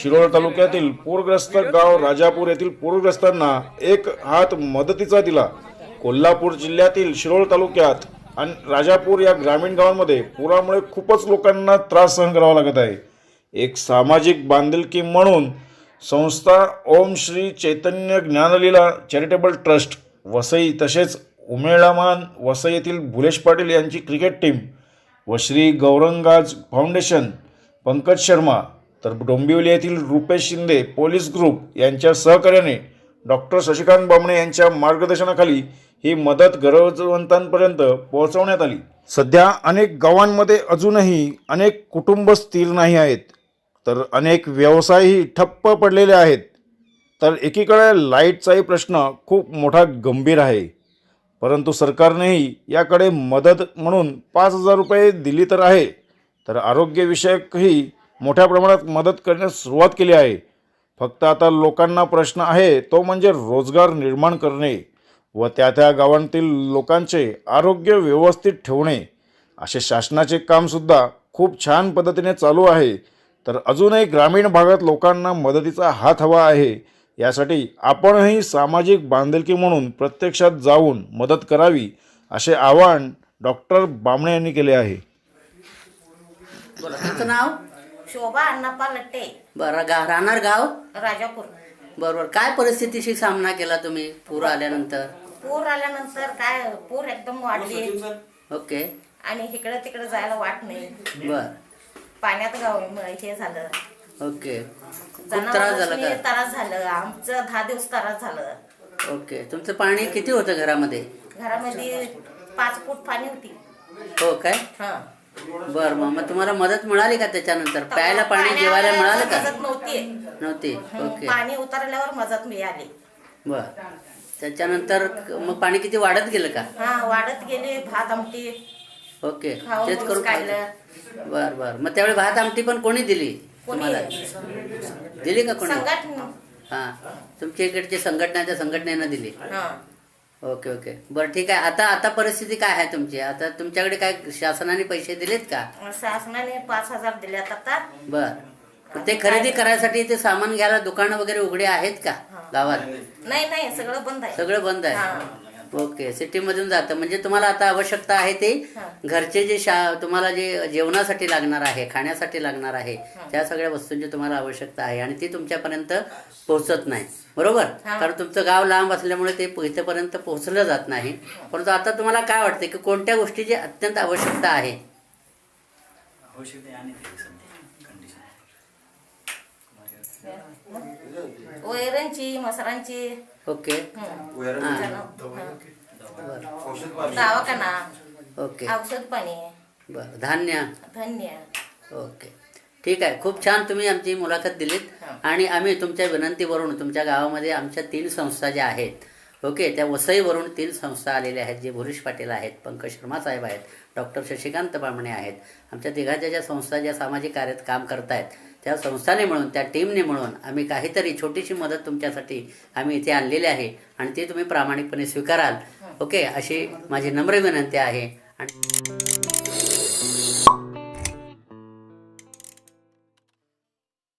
शिरोळ तालुक्यातील पूरग्रस्त गाव राजापूर येथील पूरग्रस्तांना एक हात मदतीचा दिला. कोल्हापूर जिल्ह्यातील शिरोळ तालुक्यात आणि राजापूर या ग्रामीण गावांमध्ये पुरामुळे खूपच लोकांना त्रास सहन करावा लागत आहे. एक सामाजिक बांधिलकी म्हणून संस्था ओम श्री चैतन्य ज्ञानलीला चॅरिटेबल ट्रस्ट वसई तसेच उमेळामान वसई येथील भुलेश पाटील यांची क्रिकेट टीम व श्री गौरंगाज फाउंडेशन पंकज शर्मा तर डोंबिवली येथील रुपेश शिंदे पोलीस ग्रुप यांच्या सहकार्याने डॉक्टर शशिकांत बामणे यांच्या मार्गदर्शनाखाली ही मदत गरजवंतांपर्यंत पोहोचवण्यात आली. सध्या अनेक गावांमध्ये अजूनही अनेक कुटुंब स्थिर नाही आहेत. तर अनेक व्यवसायही ठप्प पडलेले आहेत. तर एकीकडे लाईटचाही प्रश्न खूप मोठा गंभीर आहे. परंतु सरकारनेही याकडे मदत म्हणून पाच हजार रुपये दिली तर आहे. तर आरोग्यविषयकही मोठ्या प्रमाणात मदत करण्यास सुरुवात केली आहे. फक्त आता लोकांना प्रश्न आहे तो म्हणजे रोजगार निर्माण करणे व त्या त्या गावांतील लोकांचे आरोग्य व्यवस्थित ठेवणे. असे शासनाचे कामसुद्धा खूप छान पद्धतीने चालू आहे. तर अजूनही ग्रामीण भागात लोकांना मदतीचा हात हवा आहे. यासाठी आपणही सामाजिक बांधिलकी म्हणून प्रत्यक्षात जाऊन मदत करावी असे आवाहन डॉक्टर बामणे यांनी केले आहे. नाव? शोभा अण्णाप्पा लट्टे. बरं गा राहणार गाव? राजापूर. बरोबर. काय परिस्थितीशी सामना केला तुम्ही पूर आल्यानंतर? पूर आल्यानंतर काय पूर एकदम वाढली. ओके. आणि इकडे तिकडे जायला वाट नाही. बर. पाण्यात गाव म- हे झालं. ओके. खूप त्रास झाला जनावरांनी का? त्रास झालं. आमचं दहा दिवस त्रास झालं. ओके. तुमचं पाणी किती होतं घरामध्ये? घरामध्ये पाच फूट पाणी होती. हो काय? हा. बर मग मग तुम्हाला मदत मिळाली का त्याच्यानंतर? प्यायला पाणी जेवायला मिळालं का? मदत नव्हती. नव्हती. ओके. पाणी उतरल्यावर मदत मिळाली. बर. त्याच्यानंतर मग पाणी किती वाढत गेलं का? हा वाढत गेली भात आमटी. ओके. खाऊन तेच करून बर बर. मग त्यावेळी भात आमटी पण कोणी दिली कोणी तुम्हाला? दिली. का कोणी? हा. तुमच्या इकडची संघटना त्या संघटनेनं दिली. हा. Okay okay. बरं ठीक आहे. आता आता परिस्थिती काय आहे तुमची? आता तुमच्याकडे काय शासनाने पैसे दिलेत का? शासनाने पाच हजार दिल्यात आता. बर. ते खरेदी करायसाठी ते सामान घ्यायला दुकानं वगैरे उघडे आहेत का गावात? नाही नाही सगळं बंद आहे. सगळं बंद आहे. हा. ओके सिटी मधून जातं. म्हणजे तुम्हाला आता आवश्यकता आहे ते. घरचे जे शा तुम्हाला जे जेवणासाठी लागणार आहे खाण्यासाठी लागणार आहे त्या सगळ्या वस्तूंची तुम्हाला आवश्यकता आहे आणि ती तुमच्यापर्यंत पोहोचत नाही. बरोबर. कारण तुमचं गाव लांब असल्यामुळे ते इथेपर्यंत पोहोचलं जात नाही. परंतु आता तुम्हाला काय वाटतं की कोणत्या गोष्टीची अत्यंत आवश्यकता आहे? आवश्यकता आहे आणि ते सध्या कंडिशन वैरणची मसरांची ओके. दवाखाना. ओके. औषध पाणी. बरं. धान्य. धान्य. ओके. ठीक आहे. खूप छान तुम्ही आमची मुलाखत दिलीत. आणि आम्ही तुमच्या विनंतीवरून तुमच्या गावामध्ये आमच्या तीन संस्था ज्या आहेत ओके त्या वसईवरून तीन संस्था आलेल्या आहेत जे भुरीश पाटील आहेत पंकज शर्मा साहेब आहेत डॉक्टर शशिकांत बामणे आहेत. आमच्या तिघाच्या ज्या संस्था ज्या सामाजिक कार्यात काम करतायत त्या संस्थाने म्हणून त्या टीमने म्हणून आम्ही काहीतरी छोटीशी मदत तुमच्यासाठी आम्ही इथे आणलेली आहे आणि ती तुम्ही प्रामाणिकपणे स्वीकाराल. ओके? अशी माझी नम्र विनंती आहे.